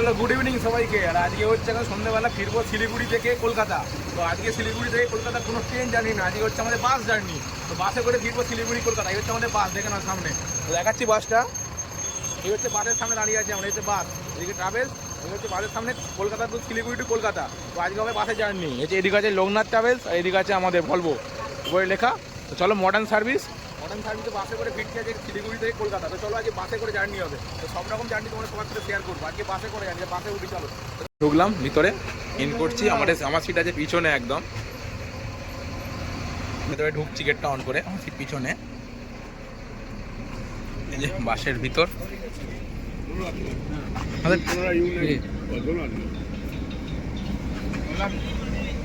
Hello good evening সবাইকে। আর আজকে হচ্ছে এখন সন্ধ্যাবেলা ফিরবো শিলিগুড়ি থেকে কলকাতা। তো আজকে শিলিগুড়ি থেকে কলকাতা কোনো ট্রেন জার্নি না, আজকে হচ্ছে আমাদের বাস জার্নি। তো বাসে করে ফিরবো শিলিগুড়ি, কলকাতা। এই হচ্ছে আমাদের বাস দেখে না সামনে। তো দেখাচ্ছি বাসটা এই হচ্ছে বাসের সামনে দাঁড়িয়ে আছে আমরা হচ্ছে বাস এদিকে ট্রাভেলস এই হচ্ছে বাসের সামনে কলকাতা টু শিলিগুড়ি টু কলকাতা। তো আজকে হবে বাসে জার্নি। এই যে এদিকে আছে লোকনাথ ট্রাভেলস আর এদিকে আছে আমাদের ভলভো উপরে লেখা। তো চলো মডার্ন সার্ভিস মডার্ন সার্ভিসে বাসে করে ফিরছি আজকে শিলিগুড়ি থেকে কলকাতা। তো চলো আজকে বাসে করে জার্নি হবে। তো সব রকম জার্নি তোমার সবার সাথে শেয়ার করব। আজকে বাসে করে জার্নি বাসে উঠি, চলো। ঢুকলাম ভিতরে ইন করছি, আমাদের, আমার সিট আছে পিছনে একদম। ভিতরে ঢুকছি গেটটা অন করে, আমার সিট পিছনে। এই যে বাসের ভিতর।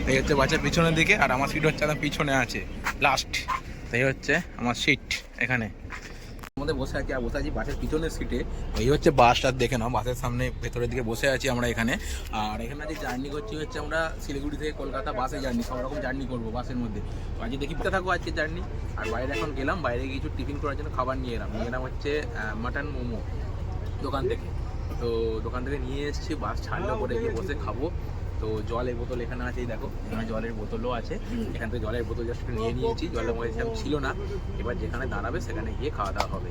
এই হচ্ছে বাসের পিছনের দিকে, আর আমার সিট হচ্ছে পিছনে আছে লাস্ট এই হচ্ছে আমার সিট এখানে। আমাদের বসে আছি আর বসে আছি বাসের পিছনের সিটে এই হচ্ছে বাসটা দেখে নাও বাসের সামনে ভেতরের দিকে বসে আছি আমরা এখানে। আর এখানে যে জার্নি করছি হচ্ছে আমরা শিলিগুড়ি থেকে কলকাতা বাসে জার্নি সব রকম জার্নি করব বাসের মধ্যে। তো আজকে দেখি থাকব আজকে জার্নি আর বাইরে এখন গেলাম, বাইরে কিছু টিফিন করার জন্য খাবার নিয়ে এলাম। নিয়ে এলাম হচ্ছে মাটন মোমো দোকান থেকে। তো দোকান থেকে নিয়ে এসেছি বাস ছাড়লে পরে গিয়ে বসে খাব। তো জলের বোতল এখানে আছে দেখো। এখানে জলের বোতলও আছে। এখান থেকে জলের বোতল জাস্ট নিয়ে নিয়েছি। জলের মধ্যে সেরকম ছিল না। এবার যেখানে দাঁড়াবে সেখানে গিয়ে খাওয়া দাওয়া হবে।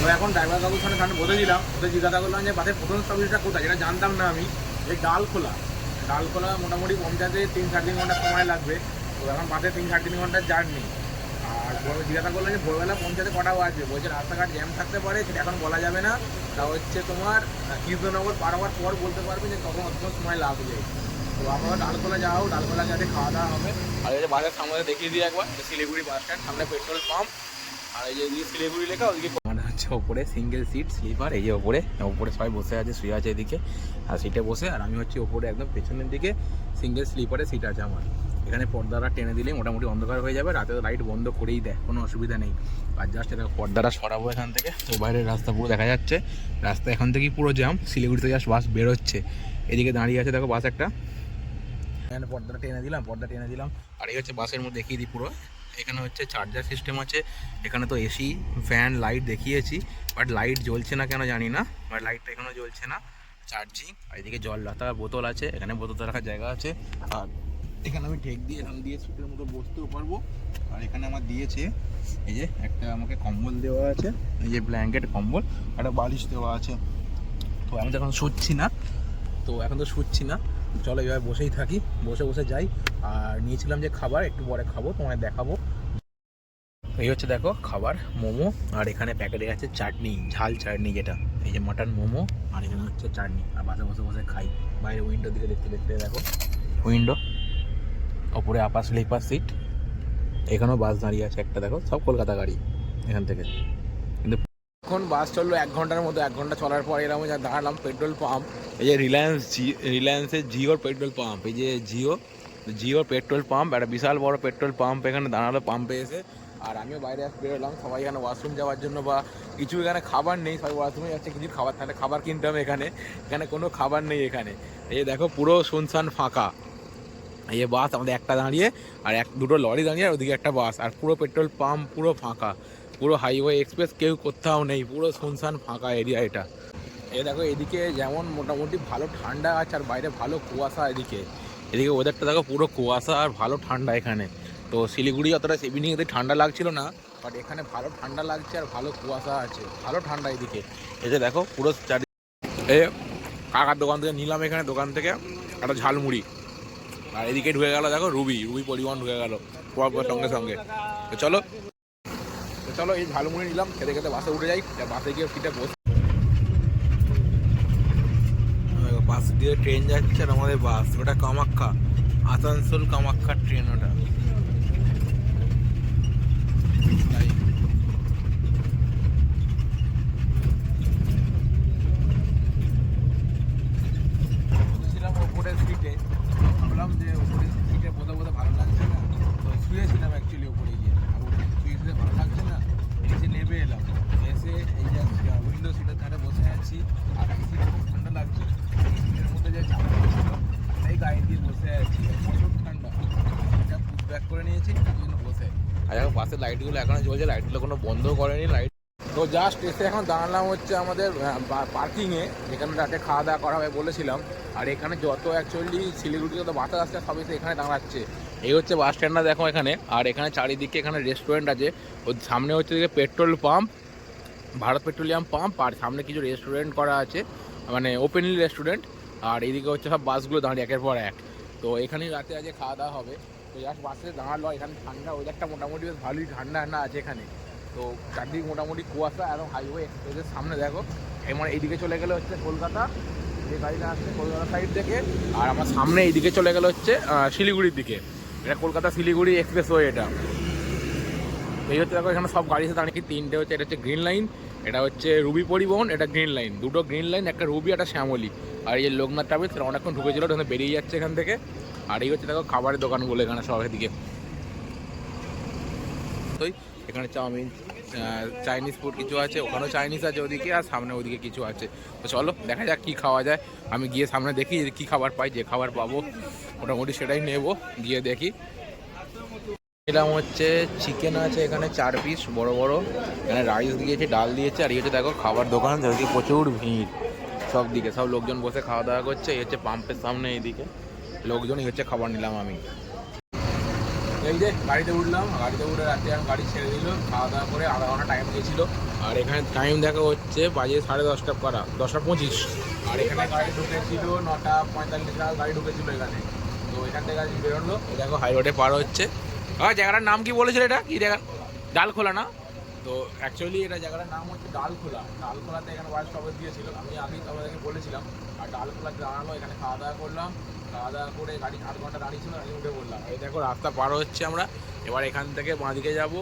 তো এখন ড্রাইভার বাবুর সঙ্গে সামনে সামনে দিলাম ওদের জিজ্ঞাসা করলাম যে বাসের প্রথম সার্ভিসটা কোথায়? যেটা জানতাম না আমি এই ডালখোলা। ডালখোলা মোটামুটি পৌঁছাতে তিন সাড়ে তিন ঘণ্টা সময় লাগবে। তো এখন বাসে তিন সাড়ে তিন ঘণ্টার জার্নি জিজ্ঞাসা করলাম যে ভোরবেলা পৌঁছাতে কটাও বাজবে বলছে, রাস্তাঘাট জ্যাম থাকতে পারে, সেটা এখন বলা যাবে না। তা হচ্ছে তোমার কৃষ্ণনগর পার হওয়ার পর বলতে পারবে যে তখন অত সময় লাগবে। তো আমরা ডালখোলা যাও, ডালখোলা যাতে খাওয়া দাওয়া হবে। আর এই যে বাসের সামনে দেখিয়ে দিই একবার শিলিগুড়ি বাস স্ট্যান্ড সামনে পেট্রোল পাম্প আর এই যে শিলিগুড়ি লেখা ওইদিকে মানে ওপরে সিঙ্গেল সিট স্লিপার এই যে ওপরে ওপরে সবাই বসে আছে, শুয়ে আছে এদিকে, আর সিটে বসে, আর আমি হচ্ছে ওপরে একদম পেছনের দিকে সিঙ্গেল স্লিপারে সিট আছে আমার। এখানে পর্দাটা টেনে দিলে মোটামুটি অন্ধকার হয়ে যাবে, রাতে লাইট বন্ধ করেই দেয়, কোনো অসুবিধা নেই। আর জাস্ট এটা পর্দাটা সরাবো এখান থেকে, তো বাইরের রাস্তা পুরো দেখা যাচ্ছে। রাস্তা এখান থেকেই পুরো জ্যাম শিলিগুড়িতে জাস্ট বাস বেরোচ্ছে। এদিকে দাঁড়িয়ে আছে দেখো বাস একটা। এখানে পর্দাটা টেনে দিলাম, পর্দা টেনে দিলাম। আর এই হচ্ছে বাসের মধ্যে দেখিয়ে দিই পুরো। এখানে হচ্ছে চার্জার সিস্টেম আছে, এখানে তো এসি ফ্যান লাইট দেখিয়েছি। বাট লাইট জ্বলছে না কেন জানি না বাট লাইটটা এখানেও জ্বলছে না। চার্জিং আর এদিকে জল রাখার বোতল আছে, এখানে বোতল রাখার জায়গা আছে। আর এখানে আমি ঢেক দিয়ে এখান দিয়ে সিটের মতো বসতেও পারব। আর এখানে আমার দিয়েছে, এই যে একটা আমাকে কম্বল দেওয়া আছে, এই যে ব্ল্যাঙ্কেট কম্বল, একটা বালিশ দেওয়া আছে। তো আমি তো এখন শুচ্ছি না, তো এখন তো শুচ্ছি না। চলো এবার বসেই থাকি, বসে বসে যাই। আর নিয়েছিলাম যে খাবার, একটু পরে খাব, তোমায় দেখাবো। এই হচ্ছে দেখো খাবার, মোমো, আর এখানে প্যাকেটে আছে চাটনি, ঝাল চাটনি যেটা। এই যে মাটন, মোমো, আর এখানে হচ্ছে চাটনি। আর বাসে বসে বসে খাই। বাইরে উইন্ডো দিকে দেখতে দেখতে দেখো। উইন্ডো ওপরে আপার স্লিপার সিট। এখানেও বাস দাঁড়িয়ে আছে একটা, দেখো, সব কলকাতা গাড়ি এখান থেকে। কিন্তু এখন বাস চলল এক ঘণ্টার মতো এক ঘণ্টা চলার পর এরকম যা দাঁড়ালাম, পেট্রোল পাম্প। এই যে রিলায়েন্স জি রিলায়েন্সের জিওর পেট্রোল পাম্প, এই যে জিও জিওর পেট্রোল পাম্প, একটা বিশাল বড় পেট্রোল পাম্প এখানে দাঁড়াল, পাম্পে এসে। আর আমিও বাইরে বেরোলাম সবাই এখানে ওয়াশরুম যাওয়ার জন্য বা কিছু এখানে খাবার নেই, সবাই ওয়াশরুমে যাচ্ছে, কিছু খাবার থাকলে খাবার কিনতে হবে এখানে। এখানে কোনো খাবার নেই এখানে। এই দেখো, পুরো শুনশান ফাঁকা। এই যে বাস আমাদের একটা দাঁড়িয়ে আর এক, দুটো লরি দাঁড়িয়ে আর ওদিকে একটা বাস। আর পুরো পেট্রোল পাম্প পুরো ফাঁকা। পুরো হাইওয়ে এক্সপ্রেস কেউ কোথাও নেই। পুরো শুনশান ফাঁকা এরিয়া এটা। এ দেখো, এদিকে যেমন মোটামুটি ভালো ঠান্ডা আছে আর বাইরে ভালো কুয়াশা এদিকে। এদিকে ওয়েদারটা দেখো পুরো কুয়াশা আর ভালো ঠান্ডা এখানে। তো শিলিগুড়ি অতটা ইভিনিংয়ে ঠান্ডা লাগছিল না বাট এখানে ভালো ঠান্ডা লাগছে আর ভালো কুয়াশা আছে। ভালো ঠান্ডা এদিকে। যে দেখো পুরো চারি এ, কাকার দোকান থেকে নিলাম এখানে, দোকান থেকে একটা ঝালমুড়ি। আর এদিকে ঢুকে গেল, দেখো রুবি রুবি পরিবহন ঢুকে গেল সঙ্গে সঙ্গে। তো চলো তো চলো এই ঝালমুড়ি নিলাম, খেতে খেতে বাসে উঠে যাই বাসে গিয়ে সিটে বস। বাস দিয়ে ট্রেন যাচ্ছে আর আমাদের বাস, ওটা কামাক্ষা আসানসোল কামাখ্যা ট্রেন ওটা তাই। বসেছিলাম ওপরের সিটে ভাবলাম যে ওপরের সিটে বসে বসে ভালো লাগছে না, তো শুয়েছিলাম অ্যাকচুয়ালি ওপরে গিয়ে। আর ওপরে শুয়ে শুয়ে ভালো লাগছে না, নিচে নেমে এলাম। এসে এই যে উইন্ডো সিটের ধারে বসে আছি, আর সিট খুব ঠান্ডা লাগছে। সিটের মধ্যে যে চাপা ছিল এই গায়ে দিয়ে বসে আছি। প্রচুর ঠান্ডা। এটা পুশ ব্যাক করে নিয়েছি তার জন্য বসে আর এখন বাসের লাইটগুলো এখনও জ্বলছে লাইটগুলো কোনো বন্ধ করেনি লাইট তো জাস্ট এসে এখন দাঁড়ালাম হচ্ছে আমাদের পার্কিংয়ে যেখানে রাতে খাওয়া দাওয়া করা হবে বলেছিলাম। আর এখানে যত অ্যাকচুয়ালি শিলিগুড়ি যত বাতাস আসছে, সব এসে এখানে দাঁড়াচ্ছে। এই হচ্ছে বাস স্ট্যান্ডটা দেখো এখানে। আর এখানে চারিদিকে এখানে রেস্টুরেন্ট আছে। ওর সামনে হচ্ছে petrol pump Bharat petroleum pump আর সামনে কিছু রেস্টুরেন্ট করা আছে। মানে ওপেনলি রেস্টুরেন্ট আর এইদিকে হচ্ছে সব বাসগুলো দাঁড়িয়ে, একের পর এক। তো এখানেই রাতে আজকে খাওয়া দাওয়া হবে। তো জাস্ট বাসে দাঁড়াল, এখানে ঠান্ডা ওয়েদারটা মোটামুটি বেশ ভালোই ঠান্ডা ঠান্ডা আছে এখানে। তো চারদিকে মোটামুটি কুয়াশা এবং হাইওয়ে এক্সপ্রেসের সামনে, দেখো। এমন এইদিকে চলে গেলে হচ্ছে কলকাতা, যে গাড়িটা আসছে কলকাতা সাইড থেকে। আর আমার সামনে এইদিকে চলে গেলে হচ্ছে শিলিগুড়ির দিকে। এটা কলকাতা শিলিগুড়ি এক্সপ্রেস ওয়ে এটা। এই হচ্ছে দেখো, এখানে সব গাড়ি দাঁড়িয়ে তিনটে হচ্ছে, এটা হচ্ছে গ্রিন লাইন এটা হচ্ছে রুবি পরিবহন, এটা গ্রিন লাইন দুটো গ্রিন লাইন একটা রুবি, একটা শ্যামলি। আর এই যে লোকনাথ ট্রাভেলস অনেকক্ষণ ঢুকেছিল ওখানে বেরিয়ে যাচ্ছে এখান থেকে। আর এই হচ্ছে দেখো খাবারের দোকানগুলো এখানে সব দিকে তোই এখানে চাউমিন চাইনিজ ফুড কিছু আছে, ওখানেও চাইনিজ আছে ওদিকে আর সামনে ওদিকে কিছু আছে। তো চলো, দেখা যাক কী খাওয়া যায়। আমি গিয়ে সামনে দেখি কী খাবার পাই, যে খাবার পাবো, মোটামুটি সেটাই নেব, গিয়ে দেখি। এরকম হচ্ছে চিকেন আছে এখানে, চার পিস বড় বড়। এখানে রাইস দিয়েছে, ডাল দিয়েছে, আর হচ্ছে দেখো খাবার দোকান, যেদিকে প্রচুর ভিড়। সব দিকে, সব লোকজন বসে খাওয়া দাওয়া করছে, এই হচ্ছে পাম্পের সামনে এইদিকে। লোকজন এই হচ্ছে খাবার নিলাম আমি। এই যে গাড়িতে উঠলাম, গাড়িতে উঠে রাত্রে আমি গাড়ি ছেড়ে দিল, খাওয়া দাওয়া করে আধা ঘণ্টা টাইম দিয়েছিল আর এখানে টাইম দেখা হচ্ছে বাজে সাড়ে দশটা করা দশটা পঁচিশ। আর এখানে গাড়ি ঢুকেছিল নটা পঁয়তাল্লিশ টাকা গাড়ি ঢুকেছিল এখানে। তো এখান থেকে বেরোলো দেখো হাই রোডে পার হচ্ছে। আর জায়গাটার নাম কি বলেছিল এটা? কি জায়গা? ডালখোলা না? তো অ্যাকচুয়ালি এটা জায়গাটার নাম হচ্ছে ডালখোলা। ডালখোলাতে এখানে ওয়াইস স্টপেজ দিয়েছিল। আমি আগেই তোমাদেরকে বলেছিলাম, আর ডালখোলাতে দাঁড়ানো এখানে খাওয়া দাওয়া করলাম। খাওয়া করে গাড়ি আধ ঘণ্টা দাঁড়িয়ে ছিল আমি উঠে বললাম এই দেখো, রাস্তা পার হচ্ছে আমরা। এবার এখান থেকে বাঁ দিকে যাব।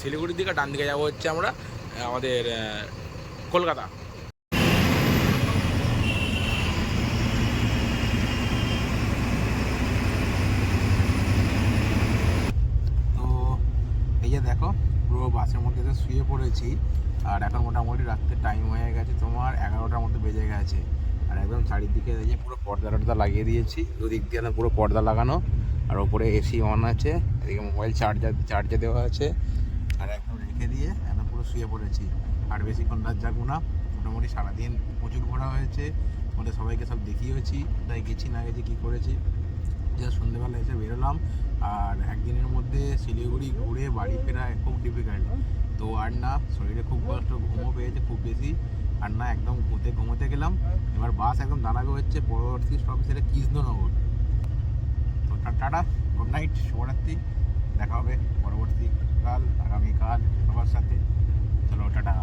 শিলিগুড়ির দিকে, ডান দিকে যাব হচ্ছে আমরা আমাদের কলকাতা। দেখো, পুরো বাসের মধ্যে তো শুয়ে পড়েছি। আর এখন মোটামুটি রাত্রে টাইম হয়ে গেছে তোমার এগারোটার মধ্যে বেজে গেছে। আর একদম চারিদিকে এই যে পুরো পর্দা টর্দা লাগিয়ে দিয়েছি। দুদিক দিয়ে পুরো পর্দা লাগানো। আর ওপরে এসি অন আছে। এদিকে মোবাইল চার্জার চার্জে দেওয়া আছে। আর একদম রেখে দিয়ে একদম পুরো শুয়ে পড়েছি। আর বেশিক্ষণ রাত জাগবো না। মোটামুটি সারাদিন প্রচুর ঘোরা হয়েছে। আমাদের সবাইকে সব দেখিয়েছি তাই গেছি, না গেছি, কী করেছি। যা সন্ধ্যেবেলা এসে বেরোলাম। আর একদিনের মধ্যে শিলিগুড়ি ঘুরে বাড়ি ফেরা খুব ডিফিকাল্ট তো আর না, শরীরে খুব কষ্ট, ঘুমও পেয়েছে খুব বেশি। আর না একদম ঘুমোতে ঘুমোতে গেলাম। এবার বাস একদম দাঁড়াবে হচ্ছে পরবর্তী স্টপ সেটা কৃষ্ণনগর। তো টাটা গুড নাইট শুভরাত্রি। দেখা হবে পরবর্তী কাল আগামীকাল সবার সাথে। চলো, টাটা।